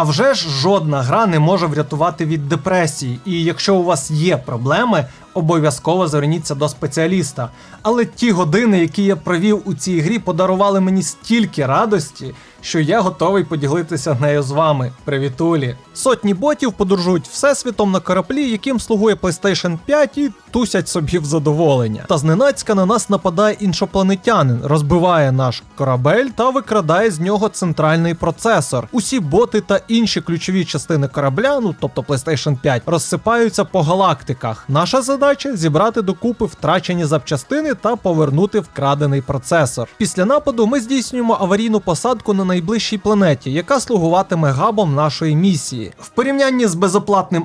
А вже ж жодна гра не може врятувати від депресії, і якщо у вас є проблеми, обов'язково зверніться до спеціаліста. Але ті години, які я провів у цій грі, подарували мені стільки радості, що я готовий поділитися нею з вами. Привітулі! Сотні ботів подорожують всесвітом на кораблі, яким слугує PlayStation 5 і тусять собі в задоволення. Та зненацька на нас нападає іншопланетянин, розбиває наш корабель та викрадає з нього центральний процесор. Усі боти та інші ключові частини корабля, ну тобто PlayStation 5, розсипаються по галактиках. Наша задача зібрати докупи втрачені запчастини та повернути вкрадений процесор. Після нападу ми здійснюємо аварійну посадку на найближчій планеті, яка слугуватиме габом нашої місії. В порівнянні з безоплатним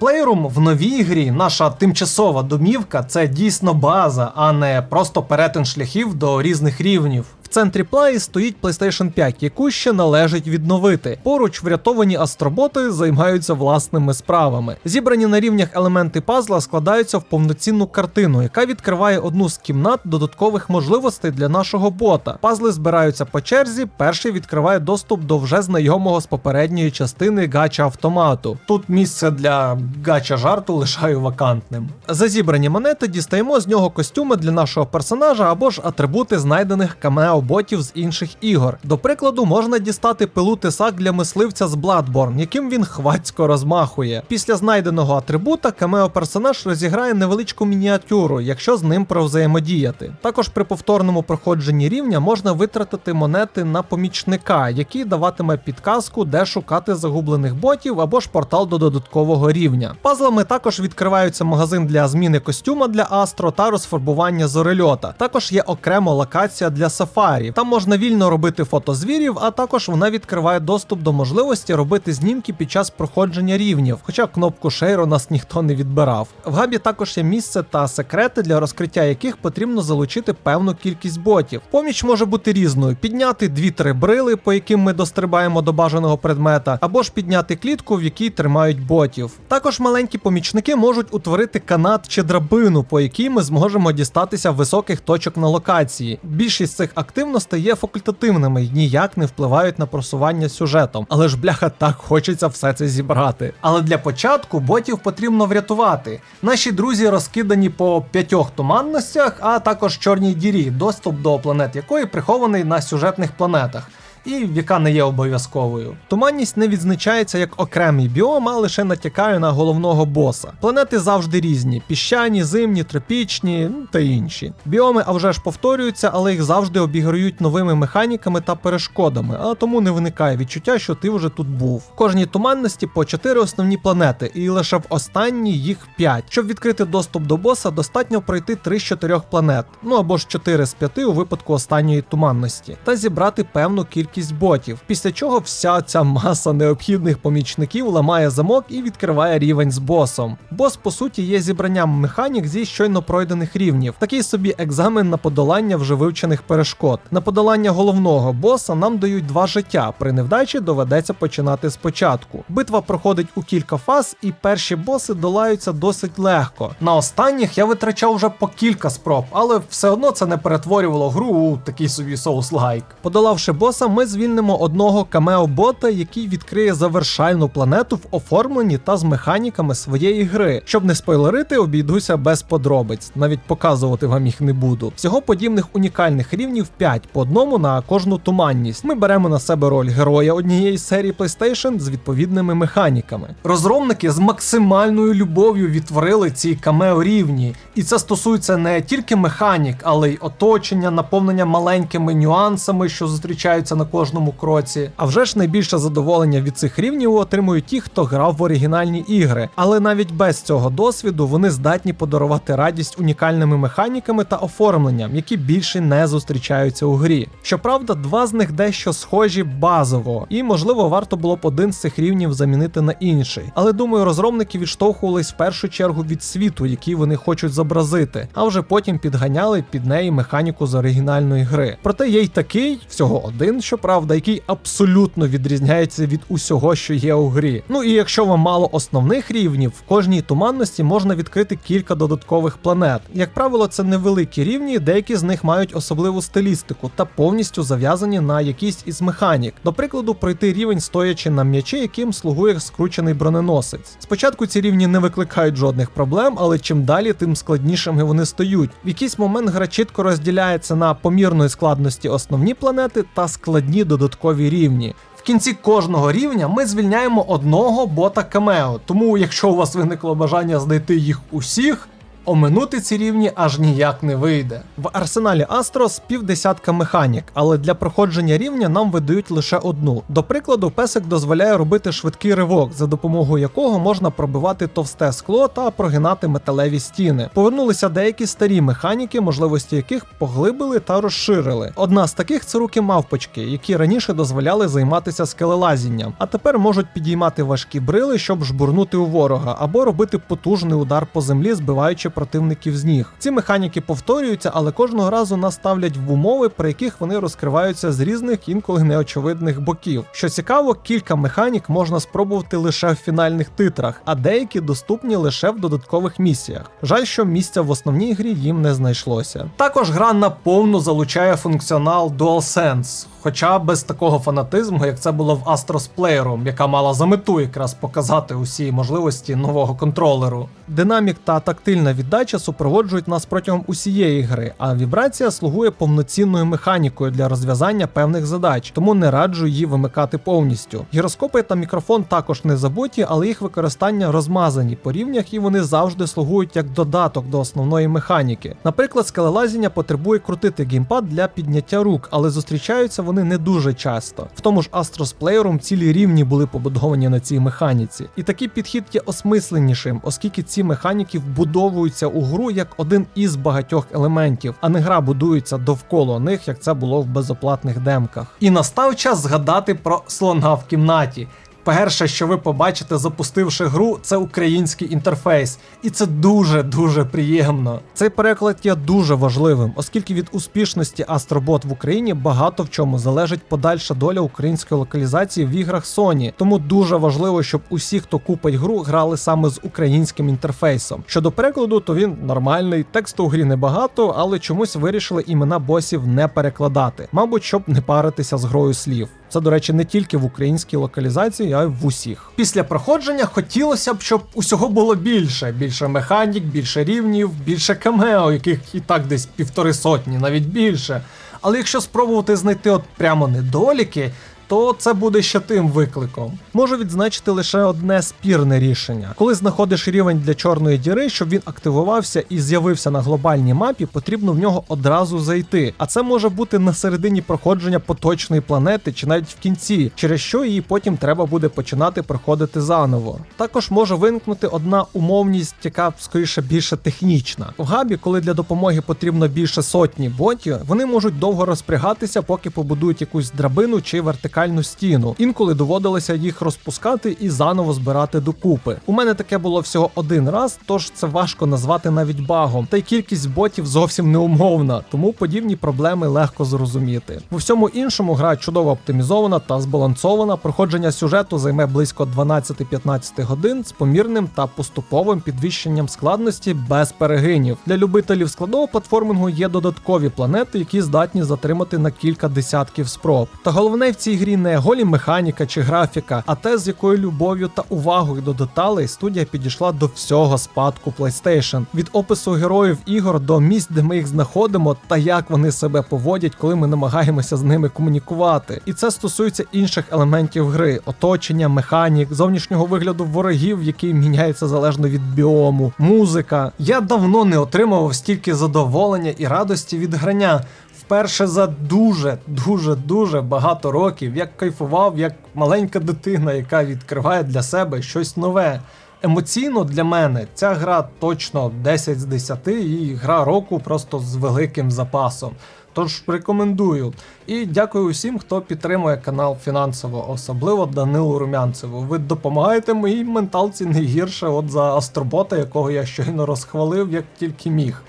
Playroom в новій грі наша тимчасова домівка це дійсно база, а не просто перетин шляхів до різних рівнів. Центрі плаї стоїть PlayStation 5, яку ще належить відновити. Поруч врятовані астроботи займаються власними справами. Зібрані на рівнях елементи пазла складаються в повноцінну картину, яка відкриває одну з кімнат додаткових можливостей для нашого бота. Пазли збираються по черзі. Перший відкриває доступ до вже знайомого з попередньої частини гача автомату. Тут місце для гача жарту лишаю вакантним. За зібрані монети дістаємо з нього костюми для нашого персонажа або ж атрибути знайдених камео ботів з інших ігор. До прикладу, можна дістати пилу тесак для мисливця з Bloodborne, яким він хвацько розмахує. Після знайденого атрибута камео персонаж розіграє невеличку мініатюру, якщо з ним провзаємодіяти. Також при повторному проходженні рівня можна витратити монети на помічника, який даватиме підказку, де шукати загублених ботів або ж портал до додаткового рівня. Пазлами також відкриваються магазин для зміни костюма для Астро та розфарбування зорельота. Також є окрема локація для сафарі. Там можна вільно робити фото звірів, а також вона відкриває доступ до можливості робити знімки під час проходження рівнів, хоча кнопку шейру нас ніхто не відбирав. В габі також є місце та секрети, для розкриття яких потрібно залучити певну кількість ботів. Поміч може бути різною: підняти 2-3 брили, по яким ми дострибаємо до бажаного предмета, або ж підняти клітку, в якій тримають ботів. Також маленькі помічники можуть утворити канат чи драбину, по якій ми зможемо дістатися високих точок на локації. Більшість цих активностей стає факультативними і ніяк не впливають на просування сюжетом. Але ж бляха так хочеться все це зібрати. Але для початку ботів потрібно врятувати. Наші друзі розкидані по п'ятьох туманностях, а також чорній дірі, доступ до планет якої прихований на сюжетних планетах. І яка не є обов'язковою. Туманність не відзначається як окремий біом, а лише натякає на головного боса. Планети завжди різні: піщані, зимні, тропічні ну, та інші. Біоми, а вже ж повторюються, але їх завжди обіграють новими механіками та перешкодами, а тому не виникає відчуття, що ти вже тут був. В кожній туманності по 4 основні планети, і лише в останній їх 5. Щоб відкрити доступ до боса, достатньо пройти 3 з 4 планет, ну або ж 4 з 5 у випадку останньої туманності, та зібрати певну кількість ботів. Після чого вся ця маса необхідних помічників ламає замок і відкриває рівень з босом. Бос, по суті, є зібранням механік зі щойно пройдених рівнів, такий собі екзамен на подолання вже вивчених перешкод. На подолання головного боса нам дають два життя. При невдачі доведеться починати спочатку. Битва проходить у кілька фаз, і перші боси долаються досить легко. На останніх я витрачав вже по кілька спроб, але все одно це не перетворювало гру у такий собі соус-лайк. Подолавши боса, ми звільнимо одного камео-бота, який відкриє завершальну планету в оформленні та з механіками своєї гри. Щоб не спойлерити, обійдуся без подробиць, навіть показувати вам їх не буду. Всього подібних унікальних рівнів 5 по одному на кожну туманність. Ми беремо на себе роль героя однієї серії PlayStation з відповідними механіками. Розробники з максимальною любов'ю відтворили ці камео рівні, і це стосується не тільки механік, але й оточення, наповнення маленькими нюансами, що зустрічаються на кожному кроці. А вже ж найбільше задоволення від цих рівнів отримують ті, хто грав в оригінальні ігри. Але навіть без цього досвіду вони здатні подарувати радість унікальними механіками та оформленням, які більше не зустрічаються у грі. Щоправда, два з них дещо схожі базово, і можливо варто було б один з цих рівнів замінити на інший. Але думаю, розробники відштовхувались в першу чергу від світу, який вони хочуть зобразити, а вже потім підганяли під неї механіку з оригінальної гри. Проте є й такий, всього один, що правда, який абсолютно відрізняється від усього, що є у грі. Ну і якщо вам мало основних рівнів, в кожній туманності можна відкрити кілька додаткових планет. Як правило, це невеликі рівні, деякі з них мають особливу стилістику та повністю зав'язані на якійсь із механік. До прикладу, пройти рівень стоячи на м'ячі, яким слугує скручений броненосець. Спочатку ці рівні не викликають жодних проблем, але чим далі, тим складнішими вони стають. В якийсь момент гра чітко розділяється на помірної складності основні планети та складні додаткові рівні. В кінці кожного рівня ми звільняємо одного бота камео, тому якщо у вас виникло бажання знайти їх усіх. Оминути ці рівні аж ніяк не вийде. В арсеналі Астрос півдесятка механік, але для проходження рівня нам видають лише одну. До прикладу, песик дозволяє робити швидкий ривок, за допомогою якого можна пробивати товсте скло та прогинати металеві стіни. Повернулися деякі старі механіки, можливості яких поглибили та розширили. Одна з таких це руки мавпочки, які раніше дозволяли займатися скелелазінням, а тепер можуть підіймати важкі брили, щоб жбурнути у ворога, або робити потужний удар по землі, збиваючи противників з ніг. Ці механіки повторюються, але кожного разу нас ставлять в умови, при яких вони розкриваються з різних інколи неочевидних боків. Що цікаво, кілька механік можна спробувати лише в фінальних титрах, а деякі доступні лише в додаткових місіях. Жаль, що місця в основній грі їм не знайшлося. Також гра наповну залучає функціонал DualSense. Хоча без такого фанатизму, як це було в Astros Playroom, яка мала за мету якраз показати усі можливості нового контролеру. Динамік та тактильна віддача супроводжують нас протягом усієї гри, а вібрація слугує повноцінною механікою для розв'язання певних задач, тому не раджу її вимикати повністю. Гіроскопи та мікрофон також не забуті, але їх використання розмазані по рівнях і вони завжди слугують як додаток до основної механіки. Наприклад, скелелазіння потребує крутити геймпад для підняття рук, але зустрічаються вони не дуже часто. В тому ж Astros Playroom цілі рівні були побудовані на цій механіці. І такий підхід є осмисленішим, оскільки ці механіки вбудовуються у гру як один із багатьох елементів, а не гра будується довкола них, як це було в безоплатних демках. І настав час згадати про слона в кімнаті. Перше, що ви побачите, запустивши гру, це український інтерфейс, і це дуже дуже приємно. Цей переклад є дуже важливим, оскільки від успішності Астробот в Україні багато в чому залежить подальша доля української локалізації в іграх Sony. Тому дуже важливо, щоб усі, хто купить гру, грали саме з українським інтерфейсом. Щодо перекладу, то він нормальний, тексту у грі небагато, але чомусь вирішили імена босів не перекладати, мабуть, щоб не паритися з грою слів. Це, до речі, не тільки в українській локалізації, а й в усіх. Після проходження хотілося б, щоб усього було більше: більше механік, більше рівнів, більше камео, яких і так десь півтори сотні, навіть більше. Але якщо спробувати знайти от прямо недоліки, то це буде ще тим викликом. Можу відзначити лише одне спірне рішення. Коли знаходиш рівень для чорної діри, щоб він активувався і з'явився на глобальній мапі, потрібно в нього одразу зайти. А це може бути на середині проходження поточної планети чи навіть в кінці, через що її потім треба буде починати проходити заново. Також може виникнути одна умовність, яка скоріше більше технічна. В габі, коли для допомоги потрібно більше сотні ботів, вони можуть довго розпрягатися, поки побудують якусь драбину чи вертикальну стіну. Інколи доводилося їх розпускати і заново збирати докупи. У мене таке було всього один раз, тож це важко назвати навіть багом. Та й кількість ботів зовсім не умовна, тому подібні проблеми легко зрозуміти. У всьому іншому гра чудово оптимізована та збалансована. Проходження сюжету займе близько 12-15 годин з помірним та поступовим підвищенням складності без перегинів. Для любителів складного платформингу є додаткові планети, які здатні затримати на кілька десятків спроб. Та головне в цій грі не голі механіка чи графіка, а те, з якою любов'ю та увагою до деталей студія підійшла до всього спадку PlayStation. від опису героїв ігор до місць, де ми їх знаходимо, та як вони себе поводять, коли ми намагаємося з ними комунікувати. І це стосується інших елементів гри: оточення, механік, зовнішнього вигляду ворогів, який міняється залежно від біому, музика. Я давно не отримував стільки задоволення і радості від грання. Вперше за дуже, дуже, дуже багато років як кайфував, як маленька дитина, яка відкриває для себе щось нове. Емоційно для мене ця гра точно 10 з 10 і гра року просто з великим запасом. Тож рекомендую. І дякую усім, хто підтримує канал фінансово, особливо Данилу Румянцеву. Ви допомагаєте моїй менталці не гірше от за Астробота, якого я щойно розхвалив, як тільки міг.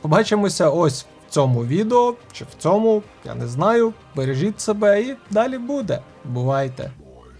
Побачимося ось цьому відео чи в цьому, я не знаю. Бережіть себе і далі буде. Бувайте!